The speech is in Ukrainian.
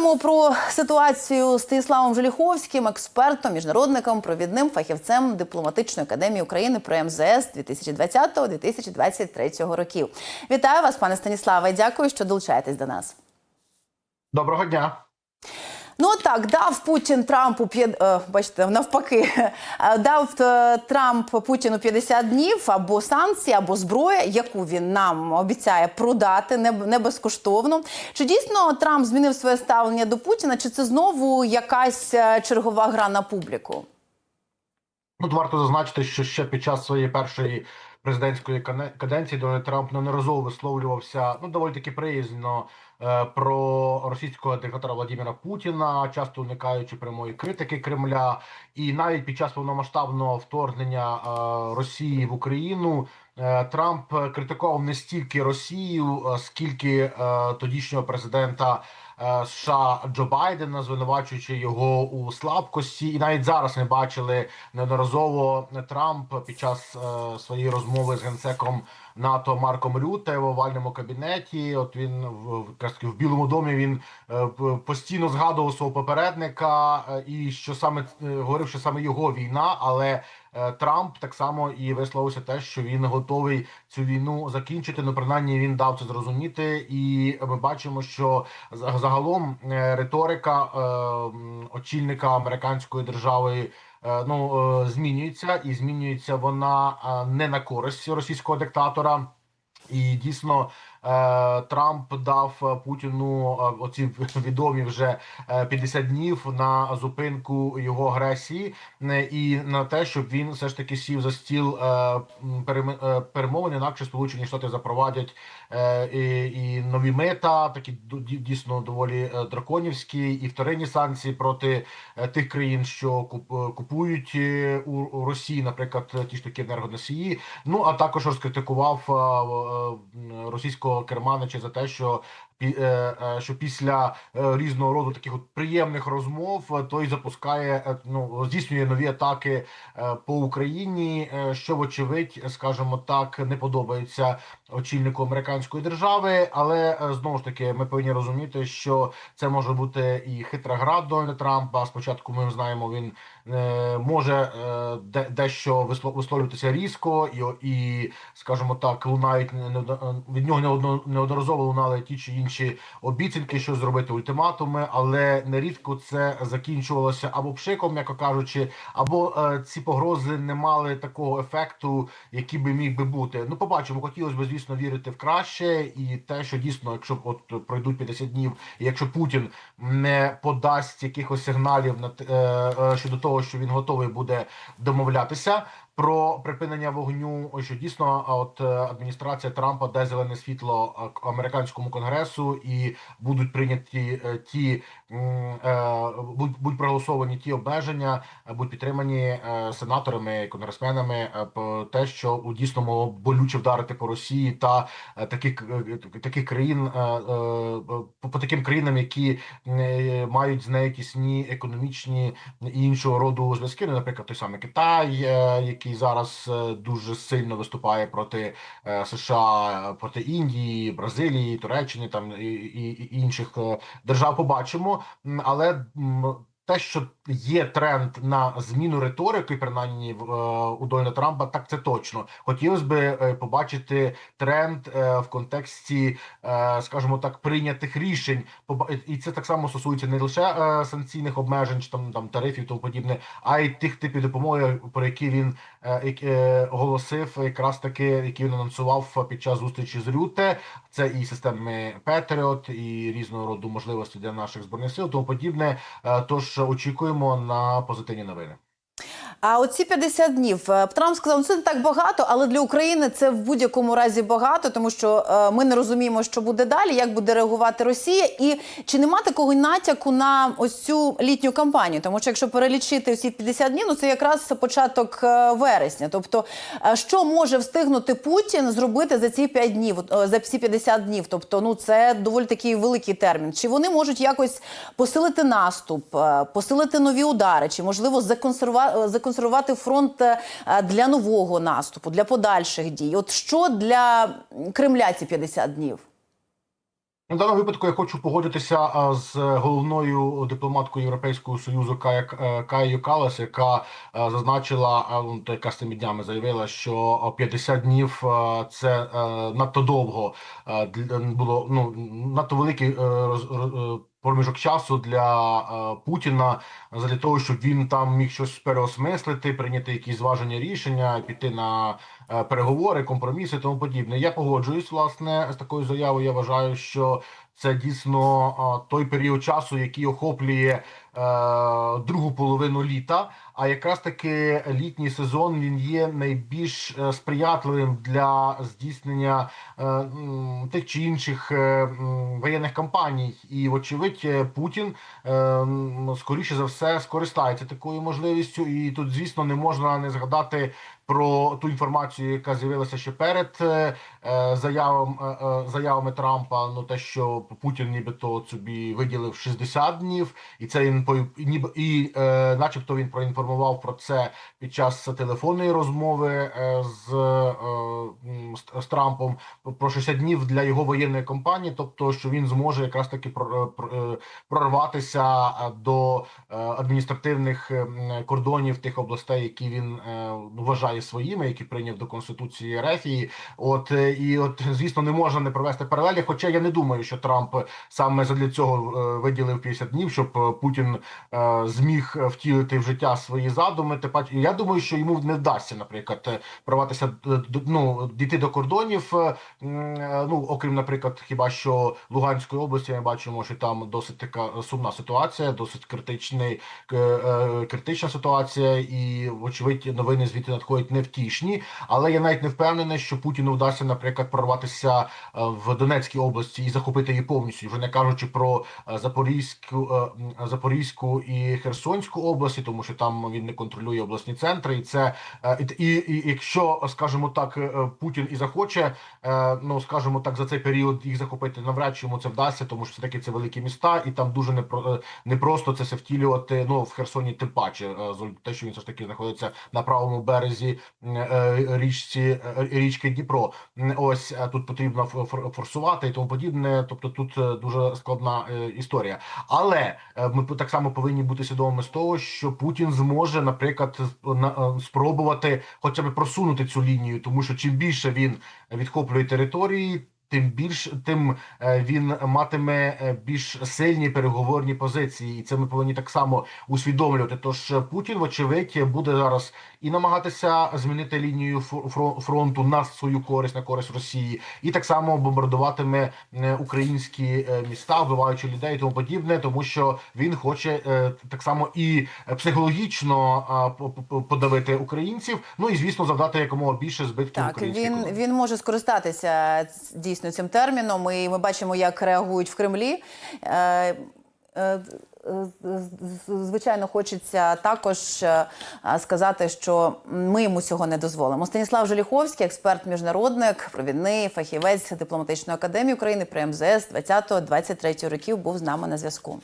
Поговоримо про ситуацію з Станіславом Желіховським, експертом, міжнародником, провідним фахівцем дипломатичної академії України про МЗС 2020-2023 років. Вітаю вас, пане Станіславе. Дякую, що долучаєтесь до нас. Доброго дня. Ну так, дав Путін Трампу е, бачите, навпаки, е, дав е, Трамп Путіну 50 днів або санкції, або зброя, яку він нам обіцяє продати не, безкоштовно. Чи дійсно Трамп змінив своє ставлення до Путіна? Чи це знову якась чергова гра на публіку? Тут варто зазначити, що ще під час своєї першої президентської каденції Дональд Трамп неодноразово висловлювався ну доволі таки приязно е, про російського диктатора Владимира Путіна, часто уникаючи прямої критики Кремля, і навіть під час повномасштабного вторгнення е, Росії в Україну. е, Трамп критикував не стільки Росію, скільки тодішнього президента США Джо Байдена, звинувачуючи його у слабкості, і навіть зараз ми бачили неодноразово Трамп під час е, своєї розмови з генсеком НАТО Марком Рюте в овальному кабінеті. От він в, в, в Білому домі він е, постійно згадував свого попередника, е, і що саме е, говорив, що саме його війна, але Трамп так само і висловився те, що він готовий цю війну закінчити. Ну, принаймні він дав це зрозуміти, і ми бачимо, що загалом риторика очільника американської держави. Е, Ну е, змінюється, і змінюється вона е, не на користь російського диктатора. І дійсно Трамп дав е, Путіну е, оці відомі вже е, 50 днів на зупинку його агресії е, і на те, щоб він все ж таки сів за стіл е, е, перемовин, інакше Сполучені Штати запровадять е, і, нові мета, такі дійсно доволі е, драконівські, і вторинні санкції проти е, тих країн, що куп- е, купують е, у, Росії, наприклад, ті ж такі енергоносії. Ну а також розкритикував е, російського керманича за те, що що після е, різного роду таких от приємних розмов е, той запускає е, ну здійснює нові атаки е, по Україні, е, що вочевидь, скажімо так, не подобається очільнику американської держави. Але е, знову ж таки, ми повинні розуміти, що це може бути і хитра гра Дональда Трампа. Спочатку ми знаємо, він е, може е, дещо висловлюватися різко, і, і скажімо так, лунають від нього неодно- неодноразово лунали ті чи інші обіцянки, що зробити ультиматуми, але нерідко це закінчувалося або пшиком, м'яко кажучи, або е, ці погрози не мали такого ефекту, який би міг би бути. Ну, побачимо, хотілося б, звісно, вірити в краще, і те, що дійсно, якщо от пройдуть 50 днів, і якщо Путін не подасть якихось сигналів на е, е, щодо того, що він готовий буде домовлятися. Про припинення вогню, що дійсно от е, адміністрація Трампа дасть зелене світло е, американському конгресу, і будуть прийняті е, ті будуть, будуть проголосовані ті обмеження, будуть підтримані сенаторами, конгресменами. по те, що дійсно могло болюче вдарити по Росії та таких таких країн по, таким країнам, які мають з нею тісні економічні і іншого роду зв'язки. Ну, наприклад, той самий Китай, е, який зараз е, дуже сильно виступає проти е, США, проти Індії, Бразилії, Туреччини, там і, і, і інших е, держав. Побачимо, але те, що є тренд на зміну риторики, принаймні в е, у Дональда Трампа, так це точно. Хотілося б е, побачити тренд е, в контексті, скажімо так, прийнятих рішень. І це так само стосується не лише санкційних обмежень, чи там там тарифів, тому подібне, а й тих типів допомоги, про які він оголосив, якраз таки, які він анонсував під час зустрічі з Рюте. Це і системи Петріот, і різного роду можливості для наших збройних сил, тому подібне. Е, Очікуємо на позитивні новини. А оці 50 днів е, Трамп сказав, ну це не так багато, але для України це в будь-якому разі багато, тому що е, ми не розуміємо, що буде далі, як буде реагувати Росія, і чи нема такого натяку на ось цю літню кампанію? Тому що якщо перелічити всі 50 днів, ну це якраз початок е, вересня. Тобто, що може встигнути Путін зробити за ці 5 днів, за ці 50 днів? Тобто, ну це доволі такий великий термін. Чи вони можуть якось посилити наступ, посилити нові удари, чи можливо законсерва... законсервувати фронт е, для нового наступу, для подальших дій? От що для Кремля ці 50 днів? В даному випадку я хочу погодитися з головною дипломаткою Європейського союзу Кая е, Каєю Калас, яка е, зазначила, ну, яка з тими днями заявила, що 50 днів е, це е, надто довго е, було ну надто великий е, е, проміжок часу для е, Путіна для того, щоб він там міг щось переосмислити, прийняти якісь зважені рішення, піти на е, переговори, компроміси, і тому подібне. Я погоджуюсь власне з такою заявою. Я вважаю, що це дійсно а, той період часу, який охоплює е, другу половину літа. А якраз таки літній сезон він є найбільш е, сприятливим для здійснення е, тих чи інших е, воєнних кампаній. І, вочевидь, Путін скоріше за все скористається такою можливістю. І тут, звісно, не можна не згадати про ту інформацію, яка з'явилася ще перед е, заявам, е, е, заявами Трампа. Ну те, що Путін нібито собі виділив 60 днів, і це він по ніби і, е, начебто, він проінформував про це під час телефонної розмови е, з, е, з, з Трампом про 60 днів для його воєнної кампанії, тобто що він зможе якраз таки е, прорватися до адміністративних кордонів тих областей, які він е, вважає своїми, які прийняв до конституції Рефії. От і от звісно, не можна не провести паралелі. Хоча я не думаю, що Трамп саме задля цього виділив 50 днів, щоб Путін зміг втілити в життя свої задуми. Тепер я думаю, що йому не вдасться, наприклад, е, прорватися е, ну, дійти до кордонів. е, Ну окрім, наприклад, хіба що Луганської області, ми бачимо, що там досить така сумна ситуація, досить критичний критична ситуація, і вочевидь новини звідти надходять невтішні. Але я навіть не впевнений, що Путіну вдасться, наприклад, прорватися в Донецькій області і захопити її повністю, вже не кажучи про Запорізьку, Запорізьку і Херсонську області, тому що там він не контролює обласні центри, і це е, і, і, якщо, скажімо так, е, Путін і захоче, е, ну скажімо так, за цей період їх захопити, навряд чи йому це вдасться, тому що все таки це великі міста, і там дуже непро- непросто це все втілювати. Ну в Херсоні, тим паче, те, що він все ж таки знаходиться на правому березі річці річки Дніпро. Ось тут потрібно форсувати і тому подібне. Тобто тут дуже складна історія. Але ми так само повинні бути свідомими з того, що Путін зможе, наприклад, на- е, спробувати хоча б просунути цю лінію, тому що чим більше він відхоплює території. Тим більш тим е, він матиме е, більш сильні переговорні позиції, і це ми повинні так само усвідомлювати. Тож Путін, вочевидь, буде зараз і намагатися змінити лінію фро- фро- фронту на свою користь, на користь Росії, і так само бомбардуватиме е, українські міста, вбиваючи людей і тому подібне, тому що він хоче так само і психологічно по- по- подавити українців. Ну і звісно, завдати якомога більше збитків Так, українській він, він може скористатися ц- дійсно цим терміном. І ми бачимо, як реагують в Кремлі. Е, е, Звичайно, хочеться також е, сказати, що ми йому цього не дозволимо. Станіслав Желіховський, експерт, міжнародник, провідний фахівець дипломатичної академії України при МЗС 20-23 років, був з нами на зв'язку.